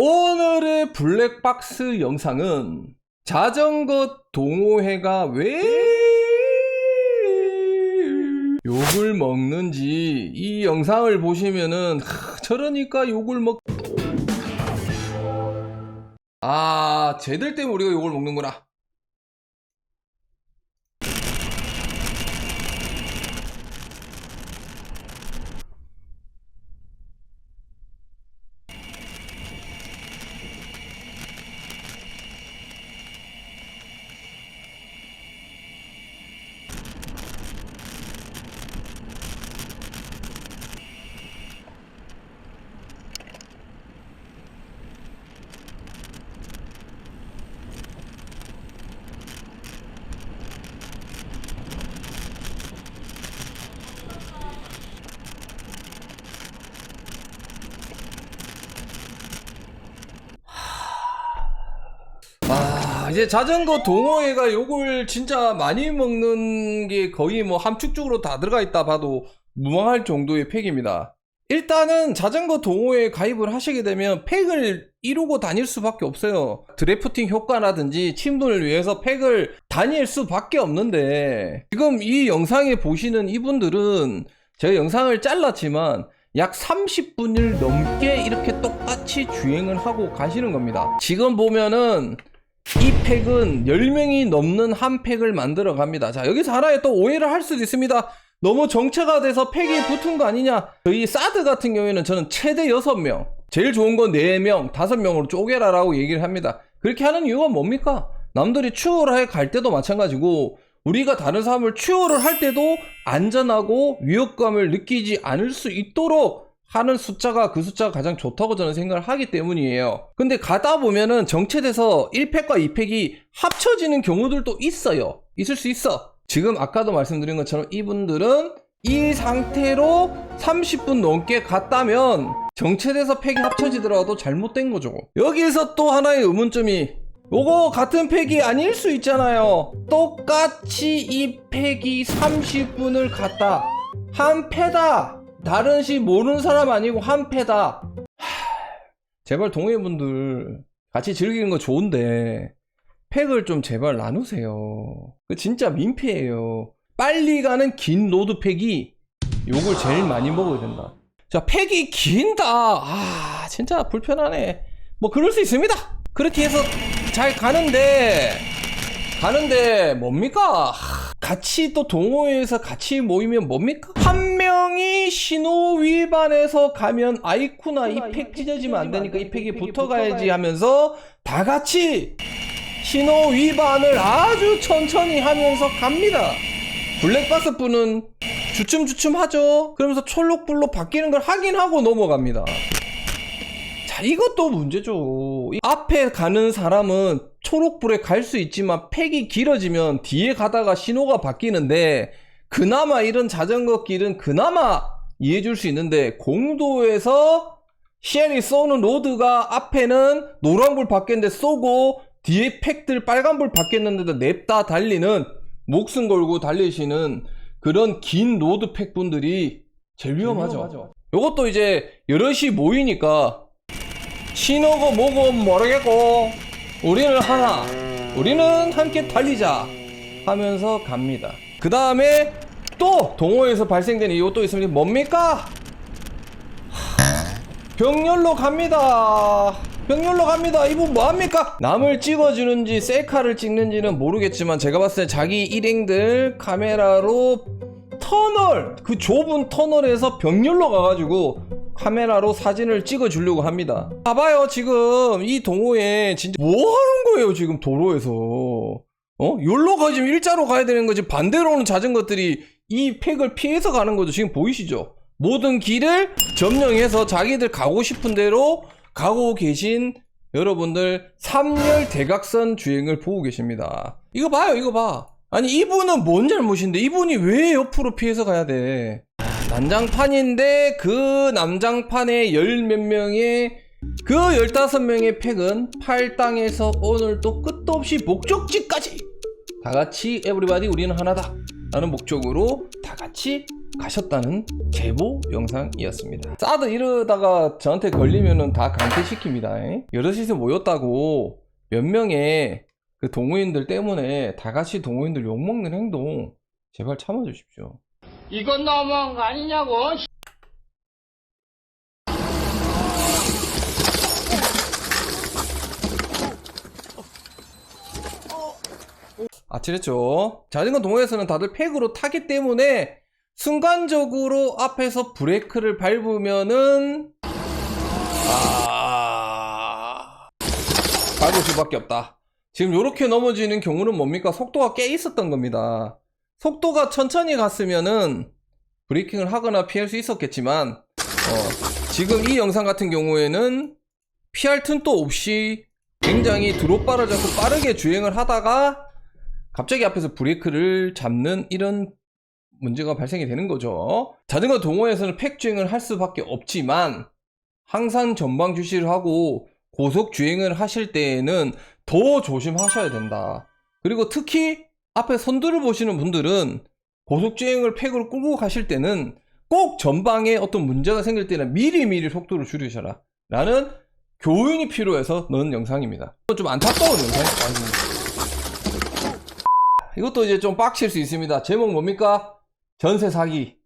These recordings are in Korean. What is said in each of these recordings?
오늘의 블랙박스 영상은 자전거 동호회가 왜 욕을 먹는지 이 영상을 보시면은 하, 저러니까 욕을 먹... 아 쟤들 때문에 우리가 욕을 먹는구나 아, 이제 자전거 동호회가 요걸 진짜 많이 먹는 게 거의 뭐 함축적으로 다 들어가 있다 봐도 무방할 정도의 팩입니다. 일단은 자전거 동호회에 가입을 하시게 되면 팩을 이루고 다닐 수밖에 없어요. 드래프팅 효과라든지 침분을 위해서 팩을 다닐 수밖에 없는데 지금 이 영상에 보시는 이분들은 제가 영상을 잘랐지만 약 30분을 넘게 이렇게 똑같이 주행을 하고 가시는 겁니다. 지금 보면은 이 팩은 10명이 넘는 한 팩을 만들어 갑니다. 자, 여기서 하나의 또 오해를 할 수도 있습니다. 너무 정체가 돼서 팩이 붙은 거 아니냐? 저희 사드 같은 경우에는 저는 최대 6명, 제일 좋은 건 4명, 5명으로 쪼개라라고 얘기를 합니다. 그렇게 하는 이유가 뭡니까? 남들이 추월해 갈 때도 마찬가지고 우리가 다른 사람을 추월을 할 때도 안전하고 위협감을 느끼지 않을 수 있도록 하는 숫자가 그 숫자가 가장 좋다고 저는 생각을 하기 때문이에요. 근데 가다 보면은 정체돼서 1팩과 2팩이 합쳐지는 경우들도 있어요. 있을 수 있어. 지금 아까도 말씀드린 것처럼 이분들은 이 상태로 30분 넘게 갔다면 정체돼서 팩이 합쳐지더라도 잘못된 거죠. 여기서 또 하나의 의문점이 요거 같은 팩이 아닐 수 있잖아요. 똑같이 이 팩이 30분을 갔다. 한 패다. 다른 시 모르는 사람 아니고 한 패다. 하, 제발 동호회분들 같이 즐기는 거 좋은데 팩을 좀 제발 나누세요. 그 진짜 민폐예요. 빨리 가는 긴 로드 팩이 요걸 제일 많이 먹어야 된다. 자, 팩이 긴다. 아, 진짜 불편하네. 뭐 그럴 수 있습니다. 그렇게 해서 잘 가는데 가는데 뭡니까? 하, 같이 또 동호회에서 같이 모이면 뭡니까? 한 명이 신호 위반해서 가면 아이쿠나 이 팩 찢어지면 안 되니까 이 팩이 붙어가야지 하면서 다 같이 신호 위반을 아주 천천히 하면서 갑니다. 블랙박스 분은 주춤주춤 하죠. 그러면서 촐록불로 바뀌는 걸 확인하고 넘어갑니다. 자, 이것도 문제죠. 이 앞에 가는 사람은 초록불에 갈 수 있지만 팩이 길어지면 뒤에 가다가 신호가 바뀌는데 그나마 이런 자전거 길은 그나마 이해해 줄 수 있는데 공도에서 시엘이 쏘는 로드가 앞에는 노란불 바뀌었는데 쏘고 뒤에 팩들 빨간불 바뀌었는데도 냅다 달리는 목숨 걸고 달리시는 그런 긴 로드 팩 분들이 제일 위험하죠. 요것도 이제 여럿이 모이니까 신호고 뭐고 모르겠고 우리는 하나 우리는 함께 달리자 하면서 갑니다 그 다음에 또 동호회에서 발생되는 이것도 있습니다. 뭡니까? 병렬로 갑니다. 병렬로 갑니다. 이분 뭐합니까? 남을 찍어주는지 셀카를 찍는지는 모르겠지만 제가 봤을 때 자기 일행들 카메라로 터널 그 좁은 터널에서 병렬로 가가지고 카메라로 사진을 찍어 주려고 합니다. 봐봐요 지금. 이 동호회 진짜 뭐 하는 거예요 지금 도로에서 어? 여기로 가지 면 일자로 가야 되는 거지. 반대로 오는 자전거들이 이 팩을 피해서 가는 거죠. 지금 보이시죠? 모든 길을 점령해서 자기들 가고 싶은 대로 가고 계신 여러분들 3열 대각선 주행을 보고 계십니다. 이거 봐요 이거 봐. 아니 이분은 뭔 잘못인데? 이분이 왜 옆으로 피해서 가야 돼? 난장판인데 그 난장판에 열 몇 명의 그 열다섯 명의 팩은 팔당에서 오늘 또 끝도 없이 목적지까지 다 같이 에브리바디 우리는 하나다 라는 목적으로 다 같이 가셨다는 제보 영상이었습니다. 사드 이러다가 저한테 걸리면은 다 강퇴시킵니다. 여럿이서 모였다고 몇 명의 그 동호인들 때문에 다 같이 동호인들 욕먹는 행동 제발 참아주십시오. 이건 너무한 거 아니냐고. 아찔했죠. 자전거 동호회에서는 다들 팩으로 타기 때문에 순간적으로 앞에서 브레이크를 밟으면은 아 밟을 수밖에 없다. 지금 이렇게 넘어지는 경우는 뭡니까? 속도가 꽤 있었던 겁니다. 속도가 천천히 갔으면은 브레이킹을 하거나 피할 수 있었겠지만 어, 지금 이 영상 같은 경우에는 피할 틈도 없이 굉장히 드롭 바를 잡고 빠르게 주행을 하다가 갑자기 앞에서 브레이크를 잡는 이런 문제가 발생이 되는 거죠. 자전거 동호회에서는 팩 주행을 할 수밖에 없지만 항상 전방 주시를 하고 고속 주행을 하실 때에는 더 조심하셔야 된다. 그리고 특히 앞에 선두를 보시는 분들은 고속 주행을 팩으로 끌고 가실 때는 꼭 전방에 어떤 문제가 생길 때는 미리미리 속도를 줄이셔라. 라는 교훈이 필요해서 넣은 영상입니다. 좀 안타까운 영상입니다. 이것도 이제 좀 빡칠 수 있습니다. 제목 뭡니까? 전세 사기.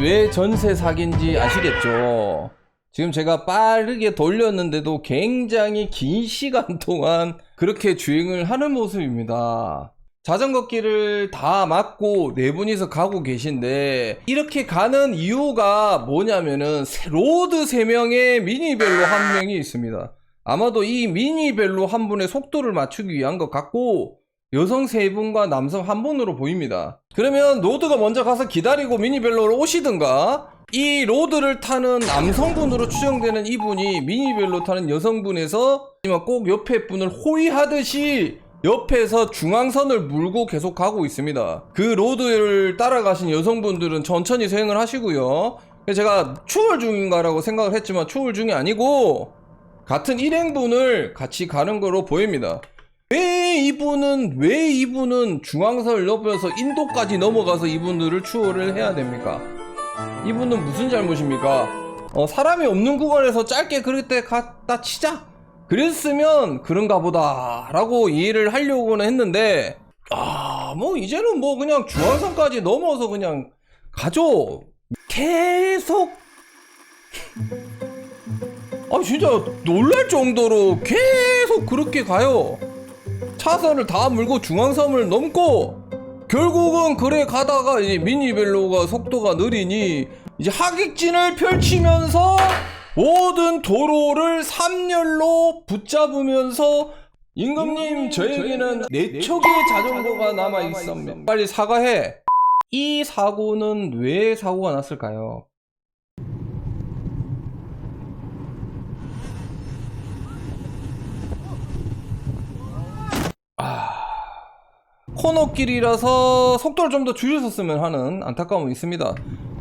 왜 전세 사기인지 아시겠죠? 지금 제가 빠르게 돌렸는데도 굉장히 긴 시간 동안 그렇게 주행을 하는 모습입니다. 자전거 길을 다 막고 네 분이서 가고 계신데 이렇게 가는 이유가 뭐냐면은 세- 로드 3명에 미니벨로 한 명이 있습니다. 아마도 이 미니벨로 한 분의 속도를 맞추기 위한 것 같고 여성 세 분과 남성 한 분으로 보입니다. 그러면 로드가 먼저 가서 기다리고 미니벨로로 오시든가 이 로드를 타는 남성분으로 추정되는 이분이 미니벨로 타는 여성분에서 꼭 옆에 분을 호위하듯이 옆에서 중앙선을 물고 계속 가고 있습니다. 그 로드를 따라가신 여성분들은 천천히 수행을 하시고요. 제가 추월 중인가라고 생각을 했지만 추월 중이 아니고 같은 일행분을 같이 가는 거로 보입니다. 왜 이분은 왜 이분은 중앙선을 넘어서 인도까지 넘어가서 이분들을 추월을 해야 됩니까? 이분은 무슨 잘못입니까? 어, 사람이 없는 구간에서 짧게 그때 갔다 치자. 그랬으면 그런가 보다라고 이해를 하려고는 했는데 아, 뭐 이제는 뭐 그냥 중앙선까지 넘어서 그냥 가죠. 계속 아 진짜 놀랄 정도로 계속 그렇게 가요. 차선을 다 물고 중앙섬을 넘고 결국은 그래 가다가 이제 미니벨로가 속도가 느리니 이제 하객진을 펼치면서 모든 도로를 3열로 붙잡으면서 임금님 저에게는 네 척의 자전거가 남아 있습니다. 빨리 사과해. 이 사고는 왜 사고가 났을까요? 코너길이라서 속도를 좀 더 줄였었으면 하는 안타까움이 있습니다.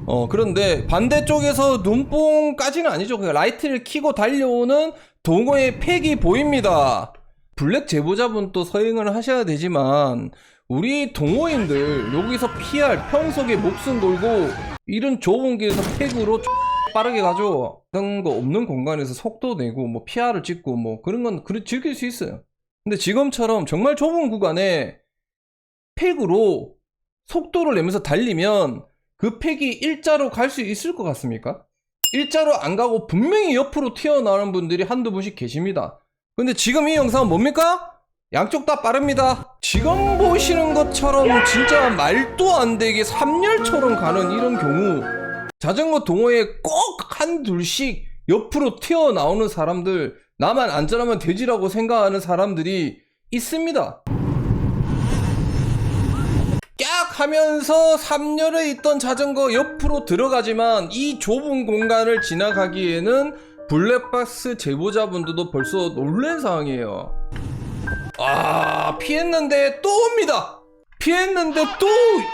어, 그런데 반대쪽에서 눈뽕까지는 아니죠. 그냥 라이트를 켜고 달려오는 동호의 팩이 보입니다. 블랙 제보자분 또 서행을 하셔야 되지만, 우리 동호인들 여기서 피할 평속에 목숨 걸고 이런 좁은 길에서 팩으로 빠르게 가죠. 그런 거 없는 공간에서 속도 내고 뭐 피아를 찍고 뭐 그런 건 즐길 수 있어요. 근데 지금처럼 정말 좁은 구간에 팩으로 속도를 내면서 달리면 그 팩이 일자로 갈 수 있을 것 같습니까? 일자로 안 가고 분명히 옆으로 튀어나오는 분들이 한두 분씩 계십니다. 근데 지금 이 영상은 뭡니까? 양쪽 다 빠릅니다. 지금 보시는 것처럼 진짜 말도 안 되게 3열처럼 가는 이런 경우 자전거 동호회에 꼭 한 둘씩 옆으로 튀어나오는 사람들 나만 안전하면 되지라고 생각하는 사람들이 있습니다. 하면서 3열에 있던 자전거 옆으로 들어가지만 이 좁은 공간을 지나가기에는 블랙박스 제보자분들도 벌써 놀란 상황이에요. 아, 피했는데 또 옵니다. 피했는데 또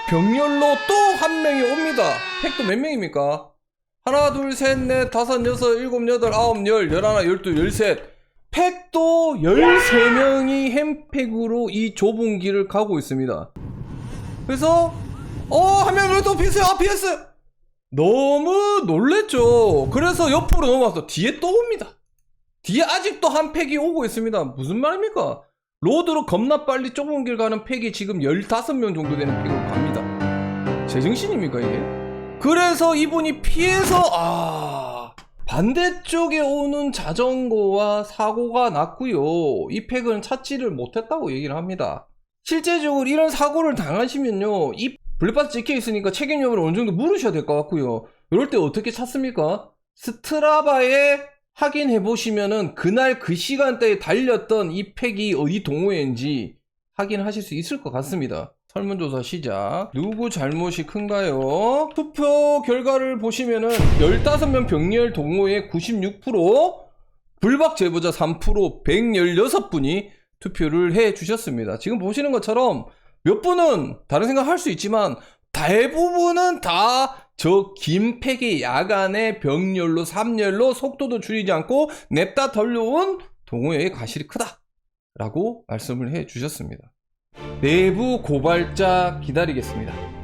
병렬로 또 한 명이 옵니다. 팩도 몇 명입니까? 하나, 둘, 셋, 넷, 다섯, 여섯, 일곱, 여덟, 아홉, 열, 열하나, 열두, 열셋. 팩도 13명이 햄팩으로 이 좁은 길을 가고 있습니다. 그래서, 어, 한명또 피했어요. 아, 피했어요. 너무 놀랬죠. 그래서 옆으로 넘어와서 뒤에 또 옵니다. 뒤에 아직도 한 팩이 오고 있습니다. 무슨 말입니까? 로드로 겁나 빨리 좁은 길 가는 팩이 지금 15명 정도 되는 팩으로 갑니다. 제정신입니까, 이게? 그래서 이분이 피해서, 아, 반대쪽에 오는 자전거와 사고가 났고요. 이 팩은 찾지를 못했다고 얘기를 합니다. 실제적으로 이런 사고를 당하시면요, 이 블랙박스 찍혀 있으니까 책임 여부를 어느 정도 물으셔야 될 것 같고요. 이럴 때 어떻게 찾습니까? 스트라바에 확인해 보시면은 그날 그 시간대에 달렸던 이 팩이 어디 동호회인지 확인하실 수 있을 것 같습니다. 설문조사 시작. 누구 잘못이 큰가요? 투표 결과를 보시면은 15명 병렬 동호회 96%, 불박 제보자 3%, 116분이 투표를 해 주셨습니다. 지금 보시는 것처럼 몇 분은 다른 생각 할 수 있지만 대부분은 다저긴 팩의 야간의 병렬로 3열로 속도도 줄이지 않고 냅다 돌려온 동호회의 가실이 크다. 라고 말씀을 해 주셨습니다. 내부 고발자 기다리겠습니다.